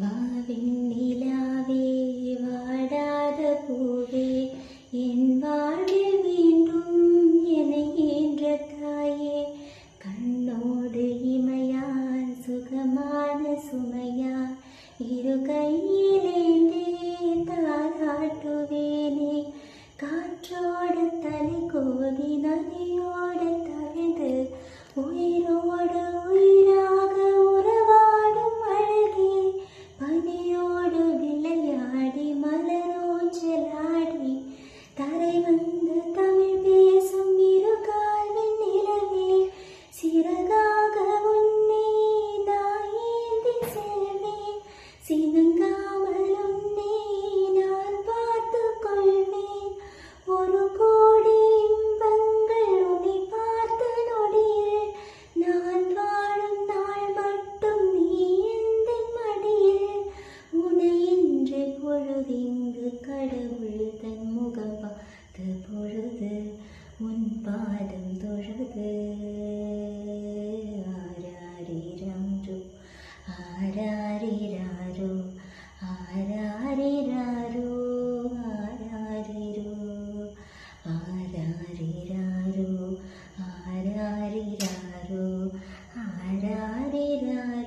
വാവിന്നിലാവേ വാടാത പൂവേ. എൻ വാഴ്വിൽ വീണ്ടും എനയേണ്ട തായേ കണ്ണോട് ഇമയാൻ സുഖമാണ് സുമയാ. ഇരുകൈയിലേന്തേ താരാട്ടുക பொழுதிங்கு கடவுள் தன் முகப்பாது பொழுது உன் பாதம் தொழுது ஆராரிராரோ ஆராரிராரோ ஆராரிராரோ ஆராரிரோ ஆராரிராரோ ஆராரிராரோ ஆராரிரா